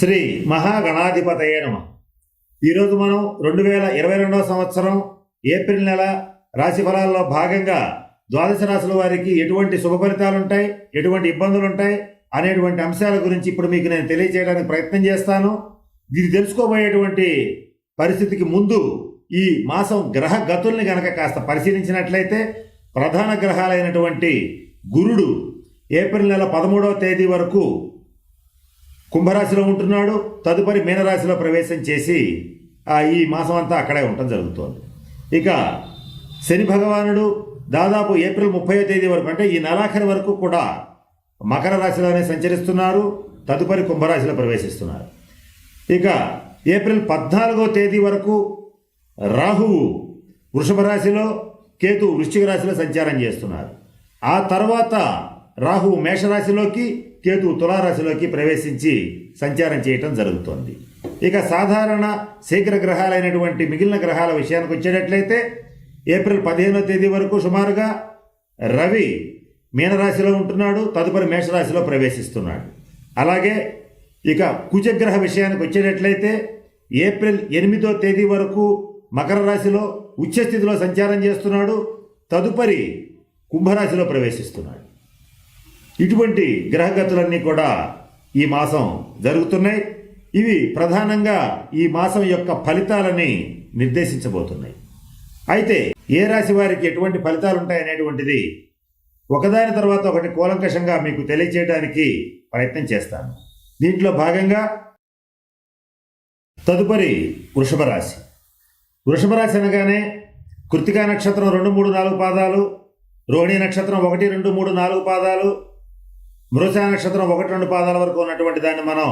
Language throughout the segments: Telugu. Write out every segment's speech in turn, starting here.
శ్రీ మహాగణాధిపతయే నమ. ఈరోజు మనం రెండు వేల ఇరవై రెండవ సంవత్సరం ఏప్రిల్ నెల రాశి ఫలాల్లో భాగంగా ద్వాదశ రాశుల వారికి ఎటువంటి శుభ ఫలితాలు ఉంటాయి ఎటువంటి ఇబ్బందులు ఉంటాయి అనేటువంటి అంశాల గురించి ఇప్పుడు మీకు నేను తెలియజేయడానికి ప్రయత్నం చేస్తాను. ఇది తెలుసుకోబోయేటువంటి పరిస్థితికి ముందు ఈ మాసం గ్రహ గతుల్ని గనక కాస్త పరిశీలించినట్లయితే ప్రధాన గ్రహాలైనటువంటి గురుడు ఏప్రిల్ నెల పదమూడవ తేదీ వరకు కుంభరాశిలో ఉంటున్నాడు తదుపరి మీనరాశిలో ప్రవేశం చేసి ఆ, ఈ మాసం అంతా అక్కడే ఉండటం జరుగుతోంది. ఇక శని భగవానుడు దాదాపు ఏప్రిల్ ముప్పై తేదీ వరకు అంటే ఈ నెలాఖరి వరకు కూడా మకర రాశిలోనే సంచరిస్తున్నారు తదుపరి కుంభరాశిలో ప్రవేశిస్తున్నారు. ఇక ఏప్రిల్ పద్నాలుగో తేదీ వరకు రాహువు వృషభ రాశిలో కేతు వృశ్చిక రాశిలో సంచారం చేస్తున్నారు. ఆ తర్వాత రాహువు మేషరాశిలోకి కేతు తులారాశిలోకి ప్రవేశించి సంచారం చేయటం జరుగుతోంది. ఇక సాధారణ శీఘ్ర గ్రహాలైనటువంటి మిగిలిన గ్రహాల విషయానికి వచ్చేటట్లయితే ఏప్రిల్ పదిహేనో తేదీ వరకు సుమారుగా రవి మీనరాశిలో ఉంటున్నాడు తదుపరి మేషరాశిలో ప్రవేశిస్తున్నాడు. అలాగే ఇక కుజగ్రహ విషయానికి వచ్చేటట్లయితే ఏప్రిల్ ఎనిమిదో తేదీ వరకు మకర రాశిలో ఉచ్చస్థితిలో సంచారం చేస్తున్నాడు తదుపరి కుంభరాశిలో ప్రవేశిస్తున్నాడు. ఇటువంటి గ్రహగతులన్నీ కూడా ఈ మాసం జరుగుతున్నాయి. ఇవి ప్రధానంగా ఈ మాసం యొక్క ఫలితాలని నిర్దేశించబోతున్నాయి. అయితే ఏ రాశి వారికి ఎటువంటి ఫలితాలు ఉంటాయనేటువంటిది ఒకదాని తర్వాత ఒకటి కూలంకషంగా మీకు తెలియజేయడానికి ప్రయత్నం చేస్తాను. దీంట్లో భాగంగా తదుపరి వృషభ రాశి. వృషభ రాశి అనగానే కృతికా నక్షత్రం రెండు మూడు నాలుగు పాదాలు రోహిణి నక్షత్రం ఒకటి రెండు మూడు నాలుగు పాదాలు మృషా నక్షత్రం ఒకటి రెండు పాదాల వరకు ఉన్నటువంటి దాన్ని మనం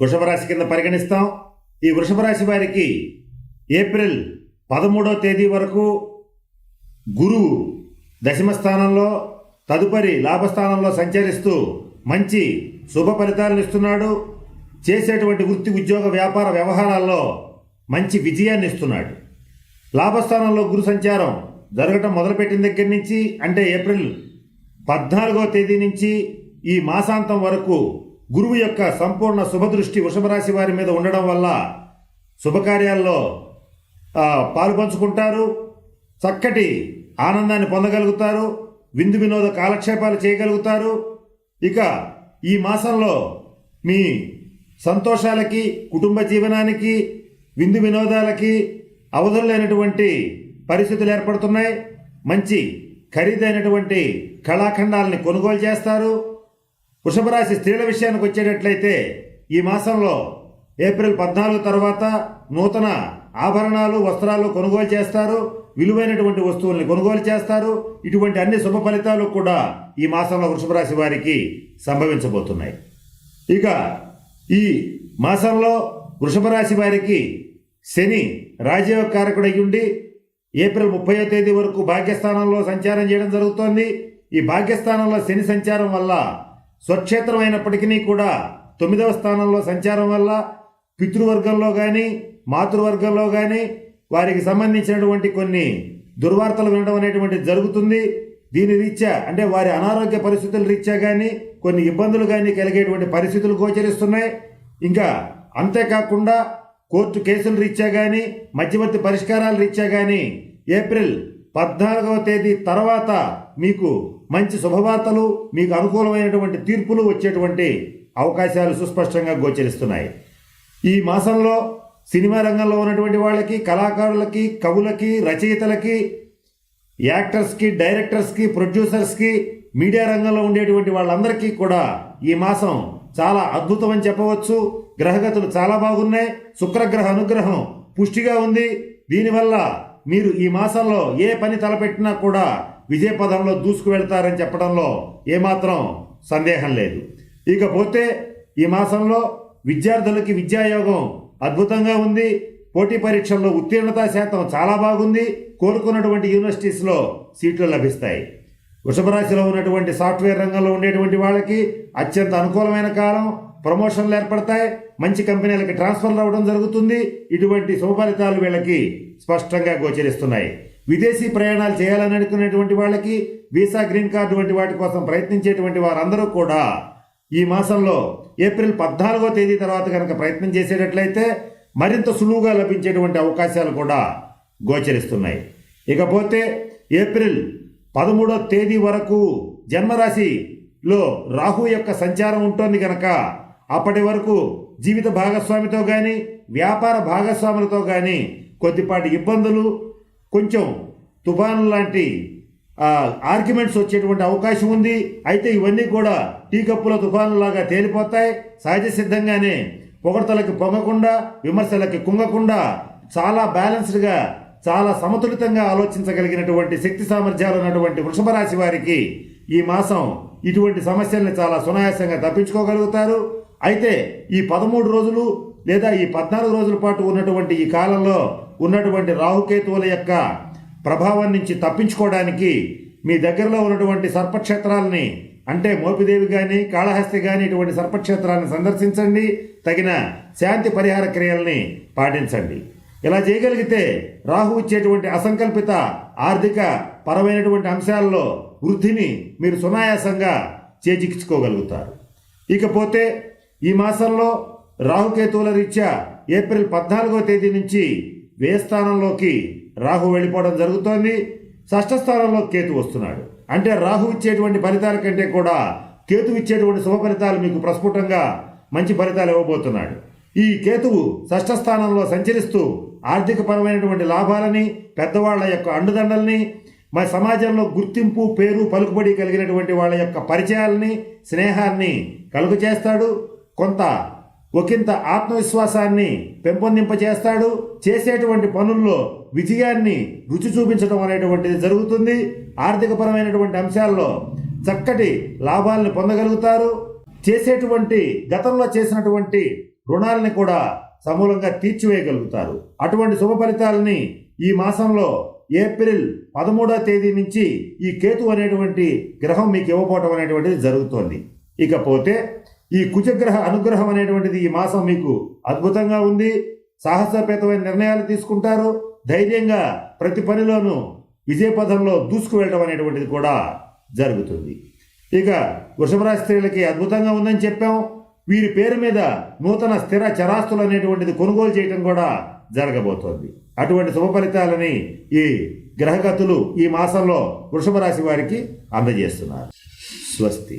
వృషభ రాశి కింద పరిగణిస్తాం. ఈ వృషభ రాశి వారికి ఏప్రిల్ పదమూడవ తేదీ వరకు గురువు దశమ స్థానంలో తదుపరి లాభస్థానంలో సంచరిస్తూ మంచి శుభ ఫలితాలను ఇస్తున్నాడు. చేసేటువంటి వృత్తి ఉద్యోగ వ్యాపార వ్యవహారాల్లో మంచి విజయాన్ని ఇస్తున్నాడు. లాభస్థానంలో గురు సంచారం జరగటం మొదలుపెట్టిన దగ్గర నుంచి అంటే ఏప్రిల్ పద్నాలుగో తేదీ నుంచి ఈ మాసాంతం వరకు గురువు యొక్క సంపూర్ణ శుభదృష్టి వృషభరాశి వారి మీద ఉండడం వల్ల శుభకార్యాల్లో పాలు పంచుకుంటారు చక్కటి ఆనందాన్ని పొందగలుగుతారు విందు వినోద కాలక్షేపాలు చేయగలుగుతారు. ఇక ఈ మాసంలో మీ సంతోషాలకి కుటుంబ జీవనానికి విందు వినోదాలకి అవధులు లేనటువంటి పరిస్థితులు ఏర్పడుతున్నాయి. మంచి ఖరీదైనటువంటి కళాఖండాలని కొనుగోలు చేస్తారు. వృషభ రాశి స్త్రీల విషయానికి వచ్చేటట్లయితే ఈ మాసంలో ఏప్రిల్ పద్నాలుగు తర్వాత నూతన ఆభరణాలు వస్త్రాలు కొనుగోలు చేస్తారు. విలువైనటువంటి వస్తువుల్ని కొనుగోలు చేస్తారు. ఇటువంటి అన్ని శుభ ఫలితాలు కూడా ఈ మాసంలో వృషభ రాశి వారికి సంభవించబోతున్నాయి. ఇక ఈ మాసంలో వృషభ రాశి వారికి శని రాజయోగ కారకుడై ఉండి ఏప్రిల్ ముప్పయో తేదీ వరకు భాగ్యస్థానంలో సంచారం చేయడం జరుగుతోంది. ఈ భాగ్యస్థానంలో శని సంచారం వల్ల స్వక్షేత్రం అయినప్పటికీ కూడా తొమ్మిదవ స్థానంలో సంచారం వల్ల పితృవర్గంలో కానీ మాతృవర్గంలో కానీ వారికి సంబంధించినటువంటి కొన్ని దుర్వార్తలు వినడం అనేటువంటిది జరుగుతుంది. దీని రీత్యా అంటే వారి అనారోగ్య పరిస్థితుల రీత్యా కానీ కొన్ని ఇబ్బందులు కానీ కలిగేటువంటి పరిస్థితులు గోచరిస్తున్నాయి. ఇంకా అంతేకాకుండా కోర్టు కేసుల రీత్యా కానీ మధ్యవర్తి పరిష్కారాల రీత్యా కానీ ఏప్రిల్ పద్నాలుగవ తేదీ తర్వాత మీకు మంచి శుభవార్తలు మీకు అనుకూలమైనటువంటి తీర్పులు వచ్చేటువంటి అవకాశాలు సుస్పష్టంగా గోచరిస్తున్నాయి. ఈ మాసంలో సినిమా రంగంలో ఉన్నటువంటి వాళ్ళకి కళాకారులకి కవులకి రచయితలకి యాక్టర్స్కి డైరెక్టర్స్కి ప్రొడ్యూసర్స్కి మీడియా రంగంలో ఉండేటువంటి వాళ్ళందరికీ కూడా ఈ మాసం చాలా అద్భుతం అని చెప్పవచ్చు. గ్రహగతులు చాలా బాగున్నాయి. శుక్రగ్రహ అనుగ్రహం పుష్టిగా ఉంది. దీనివల్ల మీరు ఈ మాసంలో ఏ పని తలపెట్టినా కూడా విజయ పదంలో దూసుకు వెళ్తారని చెప్పడంలో ఏమాత్రం సందేహం లేదు. ఇకపోతే ఈ మాసంలో విద్యార్థులకి విద్యాయోగం అద్భుతంగా ఉంది. పోటీ పరీక్షల్లో ఉత్తీర్ణత శాతం చాలా బాగుంది. కోరుకున్నటువంటి యూనివర్సిటీస్లో సీట్లు లభిస్తాయి. వృషభరాశిలో ఉన్నటువంటి సాఫ్ట్వేర్ రంగంలో ఉండేటువంటి వాళ్ళకి అత్యంత అనుకూలమైన కాలం. ప్రమోషన్లు ఏర్పడతాయి. మంచి కంపెనీలకి ట్రాన్స్ఫర్ అవ్వడం జరుగుతుంది. ఇటువంటి శుభ ఫలితాలు వీళ్ళకి స్పష్టంగా గోచరిస్తున్నాయి. విదేశీ ప్రయాణాలు చేయాలని అనుకునేటువంటి వాళ్ళకి వీసా గ్రీన్ కార్డు వంటి వాటి కోసం ప్రయత్నించేటువంటి వారందరూ కూడా ఈ మాసంలో ఏప్రిల్ పద్నాలుగో తేదీ తర్వాత కనుక ప్రయత్నం చేసేటట్లయితే మరింత సులువుగా లభించేటువంటి అవకాశాలు కూడా గోచరిస్తున్నాయి. ఇకపోతే ఏప్రిల్ పదమూడో తేదీ వరకు జన్మరాశిలో రాహు యొక్క సంచారం ఉంటుంది కనుక అప్పటి వరకు జీవిత భాగస్వామితో కానీ వ్యాపార భాగస్వాములతో కానీ కొద్దిపాటి ఇబ్బందులు కొంచెం తుఫాన్ లాంటి ఆర్గ్యుమెంట్స్ వచ్చేటువంటి అవకాశం ఉంది. అయితే ఇవన్నీ కూడా టీ కప్పుల తుఫానులాగా తేలిపోతాయి. సహజ సిద్ధంగానే పొగడతలకి పొంగకుండా విమర్శలకి కుంగకుండా చాలా బ్యాలెన్స్డ్గా చాలా సమతులితంగా ఆలోచించగలిగినటువంటి శక్తి సామర్థ్యాలు ఉన్నటువంటి వృషభ రాశి వారికి ఈ మాసం ఇటువంటి సమస్యల్ని చాలా సునాయాసంగా తప్పించుకోగలుగుతారు. అయితే ఈ పదమూడు రోజులు లేదా ఈ పద్నాలుగు రోజుల పాటు ఉన్నటువంటి ఈ కాలంలో ఉన్నటువంటి రాహుకేతువుల యొక్క ప్రభావం నుంచి తప్పించుకోవడానికి మీ దగ్గరలో ఉన్నటువంటి సర్పక్షేత్రాలని అంటే మోపిదేవి కానీ కాళహస్తి కానీ ఇటువంటి సర్పక్షేత్రాలను సందర్శించండి. తగిన శాంతి పరిహార క్రియల్ని పాటించండి. ఇలా చేయగలిగితే రాహు ఇచ్చేటువంటి అసంకల్పిత ఆర్థిక పరమైనటువంటి అంశాల్లో వృద్ధిని మీరు సునాయాసంగా చేజిక్చుకోగలుగుతారు ఇకపోతే ఈ మాసంలో రాహుకేతువుల రీత్యా ఏప్రిల్ పద్నాలుగో తేదీ నుంచి వ్యయ స్థానంలోకి రాహు వెళ్ళిపోవడం జరుగుతోంది. షష్ఠ స్థానంలో కేతు వస్తున్నాడు. అంటే రాహు ఇచ్చేటువంటి ఫలితాల కంటే కూడా కేతు ఇచ్చేటువంటి శుభ ఫలితాలు మీకు ప్రస్ఫుటంగా మంచి ఫలితాలు ఇవ్వబోతున్నాడు. ఈ కేతువు షష్ఠ స్థానంలో సంచరిస్తూ ఆర్థిక పరమైనటువంటి లాభాలని పెద్దవాళ్ళ యొక్క అండుదండల్ని మన సమాజంలో గుర్తింపు పేరు పలుకుబడి కలిగినటువంటి వాళ్ళ యొక్క పరిచయాలని స్నేహాన్ని కలుగు చేస్తాడు కొంత ఒకంత ఆత్మవిశ్వాసాన్ని పెంపొందింపచేస్తాడు. చేసేటువంటి పనుల్లో విజయాన్ని రుచి చూపించడం అనేటువంటిది జరుగుతుంది. ఆర్థికపరమైనటువంటి అంశాల్లో చక్కటి లాభాలను పొందగలుగుతారు. చేసేటువంటి గతంలో చేసినటువంటి రుణాలని కూడా సమూలంగా తీర్చివేయగలుగుతారు. అటువంటి శుభ ఫలితాలని ఈ మాసంలో ఏప్రిల్ పదమూడవ తేదీ నుంచి ఈ కేతు అనేటువంటి గ్రహం మీకు ఇవ్వకపోవటం అనేటువంటిది జరుగుతోంది. ఇకపోతే ఈ కుజగ్రహ అనుగ్రహం అనేటువంటిది ఈ మాసం మీకు అద్భుతంగా ఉంది. సాహసపేతమైన నిర్ణయాలు తీసుకుంటారు. ధైర్యంగా ప్రతి పనిలోనూ విజయపథంలో దూసుకు వెళ్ళడం అనేటువంటిది కూడా జరుగుతుంది. ఇక వృషభరాశి స్త్రీలకి అద్భుతంగా ఉందని చెప్పాం. వీరి పేరు మీద నూతన స్థిర చరాస్తులు అనేటువంటిది కొనుగోలు చేయడం కూడా జరగబోతోంది. అటువంటి శుభ ఫలితాలని ఈ గ్రహగతులు ఈ మాసంలో వృషభ రాశి వారికి అందజేస్తున్నారు. స్వస్తి.